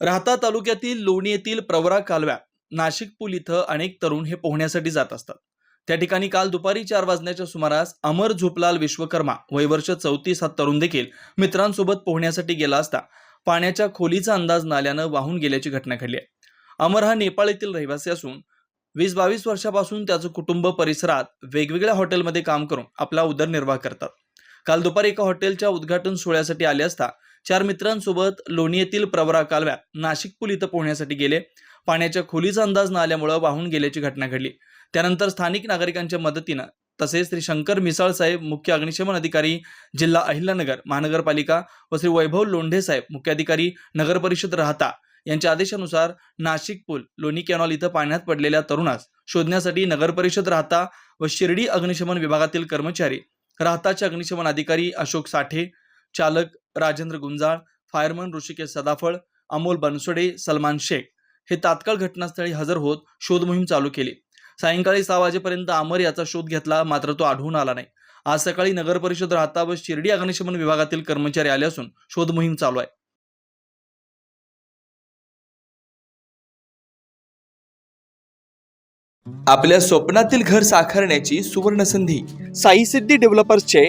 राहता तालुक्यातील लोणी येथील प्रवरा कालव्या नाशिक पूल इथं अनेक तरुण हे पोहण्यासाठी जात असतात. त्या ठिकाणी काल दुपारी चार वाजण्याच्या सुमारास अमर झोपलाल विश्वकर्मा वयवर्ष चौतीस हा तरुण देखील मित्रांसोबत पोहण्यासाठी गेला असता पाण्याच्या खोलीचा अंदाज नाल्यानं वाहून गेल्याची घटना घडली आहे. अमर हा नेपाळ येथील रहिवासी असून वीस बावीस वर्षापासून त्याचं कुटुंब परिसरात वेगवेगळ्या हॉटेलमध्ये काम करून आपला उदरनिर्वाह करतात. काल दुपारी एका हॉटेलच्या उद्घाटन सोहळ्यासाठी आले असता चार मित्रांसोबत लोणी येथील प्रवरा कालव्यात नाशिक पूल इथं पोहण्यासाठी गेले. पाण्याच्या खोलीचा अंदाज न आल्यामुळं वाहून गेल्याची घटना घडली. त्यानंतर स्थानिक नागरिकांच्या मदतीनं तसेच श्री शंकर मिसाळ साहेब मुख्य अग्निशमन अधिकारी जिल्हा अहिल्यानगर महानगरपालिका व श्री वैभव लोंढे साहेब मुख्याधिकारी नगर परिषद राहता यांच्या आदेशानुसार नाशिक पूल लोणी कॅनॉल इथं पाण्यात पडलेल्या तरुणास शोधण्यासाठी नगर परिषद राहता व शिर्डी अग्निशमन विभागातील कर्मचारी राहताचे अग्निशमन अधिकारी अशोक साठे चालक राजेंद्र गुंजाळ फायरमन ऋषिकेश सदाफळ अमोल बनसोडे सलमान शेख. हे तात्काळ घटनास्थळी हजर होत शोध मोहीम चालू केली. सायंकाळी सहा वाजेपर्यंत अमर याचा शोध घेतला मात्र तो आढळून आला नाही. आज सकाळी नगर परिषद राहता व शिर्डी अग्निशमन विभागातील कर्मचारी आले असून शोध मोहीम चालू आहे. आपल्या स्वप्नातील घर साकारण्याची सुवर्ण संधी साई सिद्धी डेव्हलपर्सचे